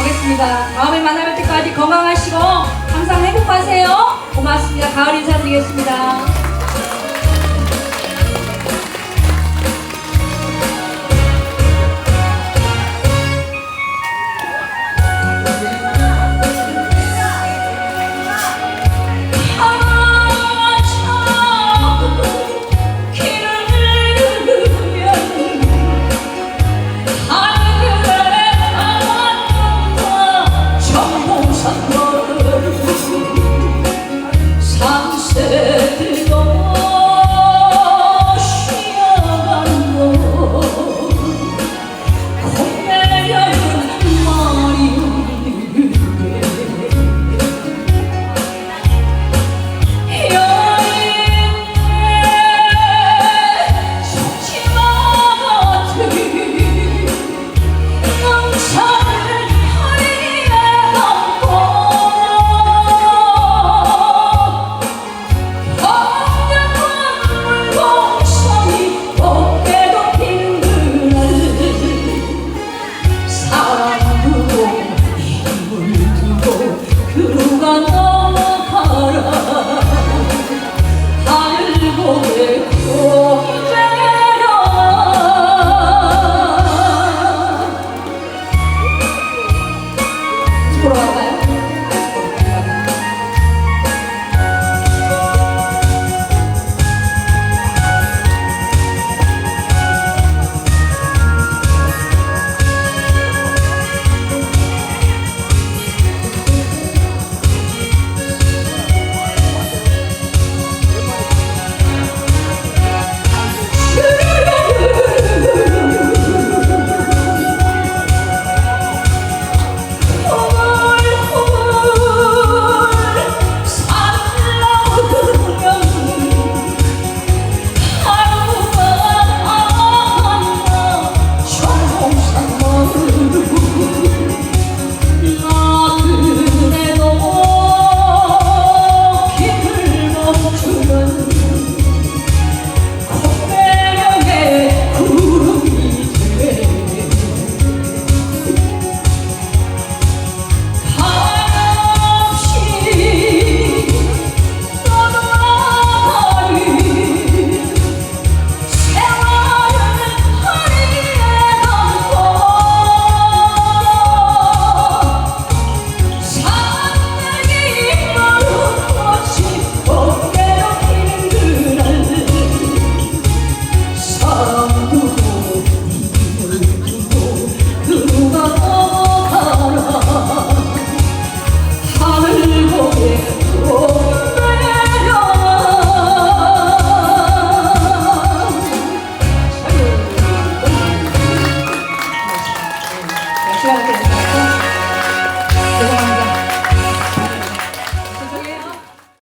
가겠습니다. 다음에 만날 때까지 건강하시고 항상 행복하세요. 고맙습니다. 가을 인사드리겠습니다. Ooh. you. Gracias.